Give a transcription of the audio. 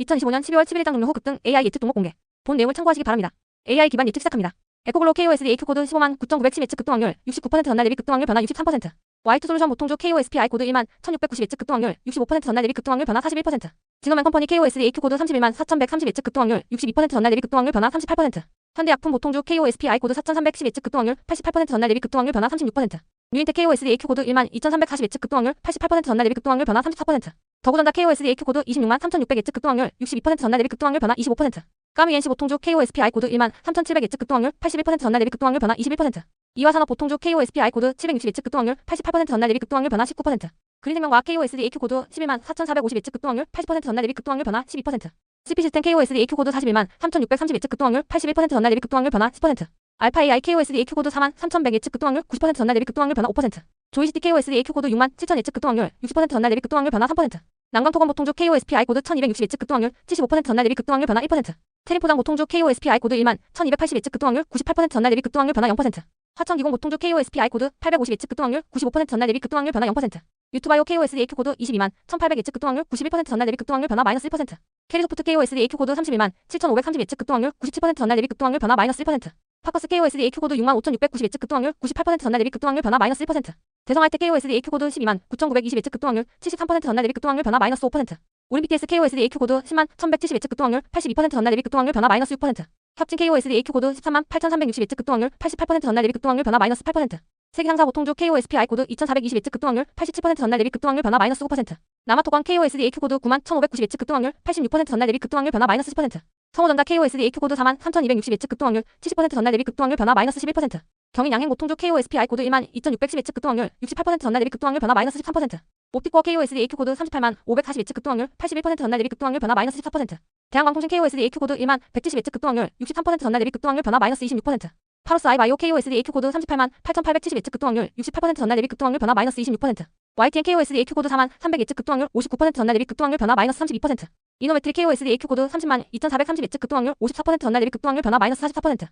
2025년 12월 11일 장 종료 후 급등 AI 예측 종목 공개. 본 내용을 참고하시기 바랍니다. AI 기반 예측 시작합니다. 에코글로 KOSD AQ 코드 15만 9,910 예측 급등 확률 69% 전날 대비 급등 확률 변화 63%. 와이트 솔루션 보통주 KOSPI 코드 1만 1,690 예측 급등 확률 65% 전날 대비 급등 확률 변화 41%. 진호맨 컴퍼니 KOSD AQ 코드 31만 4,130 예측 급등 확률 62% 전날 대비 급등 확률 변화 38%. 현대약품 보통주 KOSPI 코드 4,310 예측 급등 확률 80% 전날 대비 급등 확률 변화 36%. 뉴인텍 KOSD AQ 코드 1만 2,340 예측 급등 확률 80% 전날 대비 급등 확률 변화 34%. 더구전자 KOSD AQ 코드 26만 3,600 예측 급등 확률 62% 전날 대비 급등 확률 변화 25%. 까미 NC 보통주 KOSPI 코드 1만 3,700 예측 급등 확률 81% 전날 대비 급등 확률 변화 21%. 이화산업 보통주 KOSPI 코드 760 예측 급등 확률 88% 전날 대비 급등 확률 변화 19%. 그린생명과학 KOSD AQ 코드 11만 4,450 예측 급등 확률 80% 전날 대비 급등 확률 변화 12%. CP시스템 KOSD AQ 코드 41만 3,630 예측 급등 확률 81% 전날 대비 급등 확률 변화 10%. 알파 AI KOSD AQ 코드 4만 3,100 예측 급등 확률 90% 전날 대비 급등 확률 변화 5%. 조이시티 KOSD AQ 코드 6만 7,000 예측 급등 확률 60% 전날 대비 급등 확률 변화 3%. 난광토건 보통주 KOSPI 코드 1260 예측 급등 확률 75% 전날 대비 급등 확률 변화 1%. 테리포장 보통주 KOSPI 코드 1만 1280 예측 급등 확률 98% 전날 대비 급등 확률 변화 0%. 화천기공 보통주 KOSPI 코드 850 예측 급등 확률 95% 전날 대비 급등 확률 변화 0%. 유튜바이오 KOSD AQ 코드 22만 1800 예측 급등 확률 91% 전날 대비 급등 확률 변화 마이너스 1%. 캐리소프트 KOSD AQ 코드 31만 7530 예측 급등 확률 97% 전날 대비 급등 확률 변화 마이너스 1%. 파커스 KOSD AQ 코드 6만 5690 예측 급등 확률 98% 전날 대비 급등 확률 변화 마이너스 1%. 대성할때 KOSD AQ 코드 12만 9920 예측 급등 확률 73% 전날 대비 급등 확률 변화 마이너스 5%. 올림피티스 KOSD AQ 코드 10만 1170 예측 급등 확률 82% 전날 대비 급등 확률 변화 마이너스 6%. 협진 KOSD AQ 코드 13만 8360 예측 급등 확률 88% 전날 대비 급등 확률 변화 마이너스 8%. 세계 상사 보통주 KOSPI 코드 2420 예측 급등 확률 87% 전날 대비 급등 확률 변화 마이너스 9%. 남아토광 KOSD AQ 코드 9만 1590 예측 급등 확률 86% 전날 대비 급등 확률 변화 마이너스 10%. 성호전자 KOSD AQ 코드 4만 3260 예측 급등 확률 70% 전날 대비 급등 확률 변화 마이너스 11%. 경인 양행 보통주 KOSPI 코드 1만 2610 예측 급등 확률 68% 전날 대비 급등 확률 변화 마이너스 13%. 옵티코어 KOSD AQ 코드 38만 540 예측 급등 확률 81% 전날 대비 급등 확률 변화 마이너스 14%. 대한광통신 KOSD AQ 코드 1만 170 예측 급등 확률 63% 전날 대비 급등 확률 변화 마이너스 26%. 파로스 아이바이오 KOSD AQ 코드 38만 8870 예측 급등 확률 68% 전날 대비 급등 확률 변화 마이너스 26%. YTN KOSD AQ 코드 4만 300 예측 급등 확률 59% 전날 대비 급등 확률 변화 마이너스 32%. 이노메트리 KOSD AQ 코드 30만 2430 예측 급등 확률 54% 전날 대비 급등 확률 변화 마이너스 44%.